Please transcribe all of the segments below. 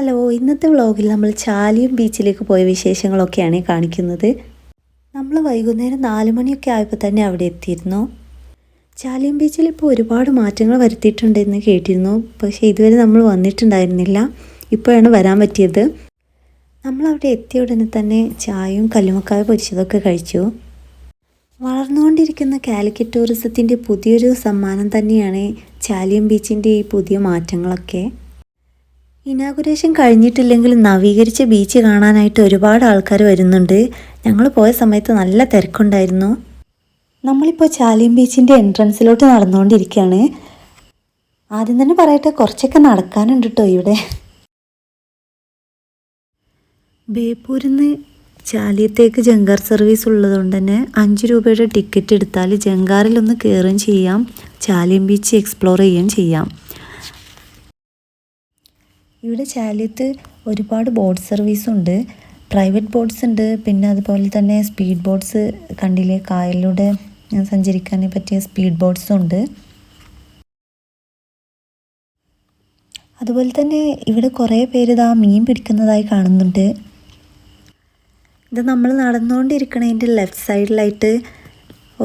Hello ഇന്നത്തെ വ്ളോഗിൽ നമ്മൾ ചാലിയും ബീച്ചിലേക്ക് പോയ വിശേഷങ്ങളൊക്കെയാണ് കാണിക്കുന്നത്. നമ്മൾ വൈകുന്നേരം നാല് മണിയൊക്കെ ആയപ്പോൾ തന്നെ അവിടെ എത്തിയിരുന്നു. ചാലിയം ബീച്ചിൽ ഇപ്പോൾ ഒരുപാട് മാറ്റങ്ങൾ വരുത്തിയിട്ടുണ്ടെന്ന് കേട്ടിരുന്നു. പക്ഷേ ഇതുവരെ നമ്മൾ വന്നിട്ടുണ്ടായിരുന്നില്ല. ഇപ്പോഴാണ് വരാൻ പറ്റിയത്. നമ്മൾ അവിടെ എത്തിയ ഉടനെ തന്നെ ചായയും കല്ലുമക്കായ പൊരിച്ചതൊക്കെ കഴിച്ചു. വളർന്നുകൊണ്ടിരിക്കുന്ന കാലിക്കറ്റ് ടൂറിസത്തിന്റെ പുതിയൊരു സമ്മാനം തന്നെയാണ് ചാലിയം ബീച്ചിന്റെ ഈ പുതിയ മാറ്റങ്ങളൊക്കെ. ഇനാഗുറേഷൻ കഴിഞ്ഞിട്ടില്ലെങ്കിൽ നവീകരിച്ച ബീച്ച് കാണാനായിട്ട് ഒരുപാട് ആൾക്കാർ വരുന്നുണ്ട്. ഞങ്ങൾ പോയ സമയത്ത് നല്ല തിരക്കുണ്ടായിരുന്നു. നമ്മളിപ്പോൾ ചാലിയം ബീച്ചിന്റെ എൻട്രൻസിലോട്ട് നടന്നുകൊണ്ടിരിക്കുകയാണ് ആദ്യം തന്നെ പറയട്ടെ കുറച്ചൊക്കെ നടക്കാനുണ്ട് കേട്ടോ ഇവിടെ. ബേപ്പൂരിൽ നിന്ന് ചാലിയത്തേക്ക് ജങ്കാർ സർവീസ് ഉള്ളതുകൊണ്ട് തന്നെ അഞ്ച് രൂപയുടെ ടിക്കറ്റ് എടുത്താൽ ജങ്കാറിലൊന്ന് കയറുകയും ചെയ്യാം ചാലിയം ബീച്ച് എക്സ്പ്ലോർ ചെയ്യുകയും ചെയ്യാം. ഇവിടെ ചാലിയത്ത് ഒരുപാട് ബോട്ട് സർവീസ് ഉണ്ട്. പ്രൈവറ്റ് ബോട്ട്സ് ഉണ്ട്. പിന്നെ അതുപോലെ തന്നെ സ്പീഡ് ബോട്ട്സ് കണ്ടില്ലേ? കായലിലൂടെ സഞ്ചരിക്കാൻ പറ്റിയ സ്പീഡ് ബോട്ട്സും ഉണ്ട്. അതുപോലെ തന്നെ ഇവിടെ കുറേ പേര് ഇതാ മീൻ പിടിക്കുന്നതായി കാണുന്നുണ്ട്. ഇത് നമ്മൾ നടന്നുകൊണ്ടിരിക്കണതിന്റെ ലെഫ്റ്റ് സൈഡിലായിട്ട്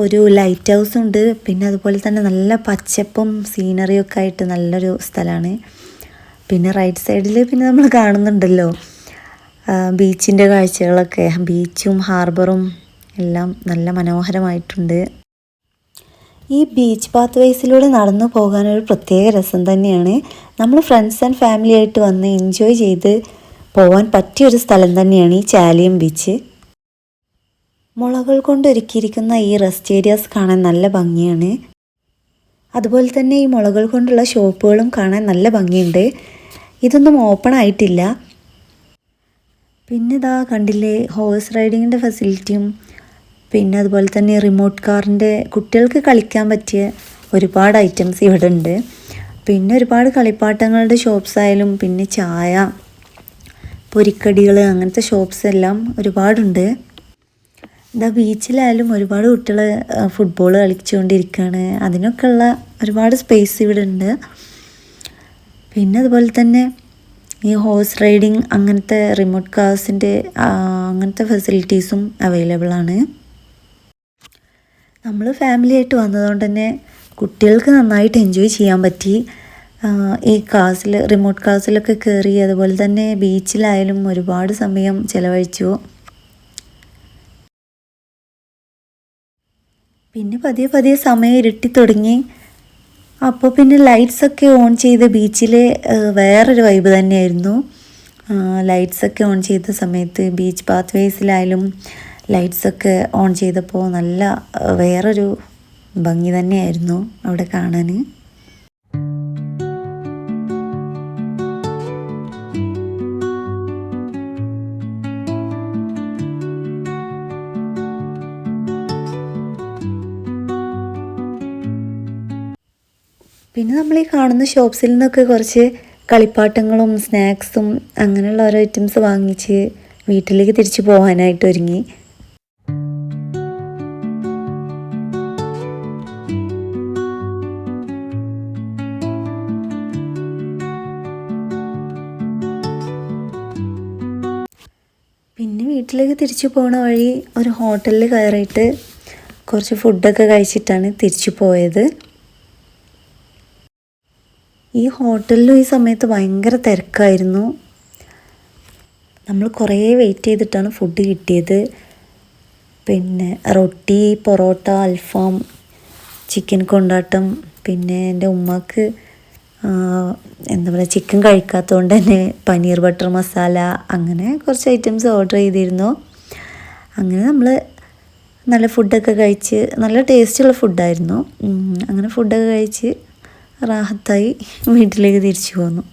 ഒരു ലൈറ്റ് ഹൗസ് ഉണ്ട്. പിന്നെ അതുപോലെ തന്നെ നല്ല പച്ചപ്പും സീനറിയൊക്കെ ആയിട്ട് നല്ലൊരു സ്ഥലമാണ്. പിന്നെ റൈറ്റ് സൈഡിൽ പിന്നെ നമ്മൾ കാണുന്നുണ്ടല്ലോ. ബീച്ചിന്റെ കാഴ്ചകളൊക്കെ. ബീച്ചും ഹാർബറും എല്ലാം നല്ല മനോഹരമായിട്ടുണ്ട്. ഈ ബീച്ച് പാത്ത് വേസിലൂടെ നടന്നു പോകാനൊരു പ്രത്യേക രസം തന്നെയാണ്. നമ്മൾ ഫ്രണ്ട്സ് ആൻഡ് ഫാമിലി ആയിട്ട് വന്ന് എൻജോയ് ചെയ്ത് പോകാൻ പറ്റിയൊരു സ്ഥലം തന്നെയാണ് ഈ ചാലിയം ബീച്ച് മുളകൾ കൊണ്ട് ഒരുക്കിയിരിക്കുന്ന ഈ റെസ്റ്റ് ഏരിയാസ് കാണാൻ നല്ല ഭംഗിയാണ്. അതുപോലെ തന്നെ ഈ മുളകൾ കൊണ്ടുള്ള ഷോപ്പുകളും കാണാൻ നല്ല ഭംഗിയുണ്ട്. ഇതൊന്നും ഓപ്പൺ ആയിട്ടില്ല. പിന്നെ ഇതാ കണ്ടില്ലേ ഹോഴ്സ് റൈഡിങ്ങിന്റെ ഫെസിലിറ്റിയും പിന്നെ അതുപോലെ തന്നെ റിമോട്ട് കാറിന്റെ കുട്ടികൾക്ക് കളിക്കാൻ പറ്റിയ ഒരുപാട് ഐറ്റംസ് ഇവിടെ ഉണ്ട്. പിന്നെ ഒരുപാട് കളിപ്പാട്ടങ്ങളുടെ ഷോപ്സ് ആയാലും പിന്നെ ചായ പൊരിക്കടികൾ അങ്ങനത്തെ ഷോപ്സ് എല്ലാം ഒരുപാടുണ്ട്. ഇതാ ബീച്ചിലായാലും ഒരുപാട് കുട്ടികൾ ഫുട്ബോൾ കളിച്ചുകൊണ്ടിരിക്കുകയാണ് അതിനൊക്കെയുള്ള ഒരുപാട് സ്പേസ് ഇവിടെ ഉണ്ട്. പിന്നെ അതുപോലെ തന്നെ ഈ ഹോഴ്സ് റൈഡിങ് അങ്ങനത്തെ റിമോട്ട് കാർസിന്റെ അങ്ങനത്തെ ഫെസിലിറ്റീസും അവൈലബിൾ ആണ്. നമ്മൾ ഫാമിലി ആയിട്ട് വന്നതുകൊണ്ട് തന്നെ കുട്ടികൾക്ക് നന്നായിട്ട് എൻജോയ് ചെയ്യാൻ പറ്റി. ഈ കാസിൽ റിമോട്ട് കാസിലൊക്കെ കയറി അതുപോലെ തന്നെ ബീച്ചിലായാലും ഒരുപാട് സമയം ചിലവഴിച്ചു. പിന്നെ പതിയെ പതിയെ സമയം ഇരുട്ടി തുടങ്ങി. അപ്പോൾ പിന്നെ ലൈറ്റ്സ് ഒക്കെ ഓൺ ചെയ്ത് ബീച്ചിൽ വേറൊരു വൈബ് തന്നെയായിരുന്നു. ലൈറ്റ്സ് ഒക്കെ ഓൺ ചെയ്ത സമയത്ത് ബീച്ച് പാത്ത് വേസിലായാലും ലൈറ്റ്സ് ഒക്കെ ഓൺ ചെയ്തപ്പോൾ നല്ല വേറൊരു ഭംഗി തന്നെയായിരുന്നു അവിടെ കാണാൻ പിന്നെ നമ്മൾ ഈ കാണുന്ന ഷോപ്സിൽ നിന്നൊക്കെ കുറച്ച് കളിപ്പാട്ടങ്ങളും സ്നാക്സും അങ്ങനെയുള്ള ഓരോ ഐറ്റംസ് വാങ്ങിച്ച് വീട്ടിലേക്ക് തിരിച്ചു പോകാനായിട്ട് ഒരുങ്ങി. പിന്നെ വീട്ടിലേക്ക് തിരിച്ചു പോണ വഴി ഒരു ഹോട്ടലിൽ കയറിയിട്ട് കുറച്ച് ഫുഡൊക്കെ കഴിച്ചിട്ടാണ് തിരിച്ചു പോയത്. ഈ ഹോട്ടലിലും ഈ സമയത്ത് ഭയങ്കര തിരക്കായിരുന്നു. നമ്മൾ കുറേ വെയിറ്റ് ചെയ്തിട്ടാണ് ഫുഡ് കിട്ടിയത്. പിന്നെ റൊട്ടി പൊറോട്ട അൽഫാം ചിക്കൻ കൊണ്ടാട്ടം. പിന്നെ എന്റെ ഉമ്മക്ക് എന്താ പറയുക ചിക്കൻ കഴിക്കാത്തതുകൊണ്ട് തന്നെ പനീർ ബട്ടർ മസാല അങ്ങനെ കുറച്ച് ഐറ്റംസ് ഓർഡർ ചെയ്തിരുന്നു. അങ്ങനെ നമ്മൾ നല്ല ഫുഡൊക്കെ കഴിച്ച് നല്ല ടേസ്റ്റുള്ള ഫുഡായിരുന്നു അങ്ങനെ ഫുഡൊക്കെ കഴിച്ച് റാഹത്തായി വീട്ടിലേക്ക് തിരിച്ചു പോന്നു.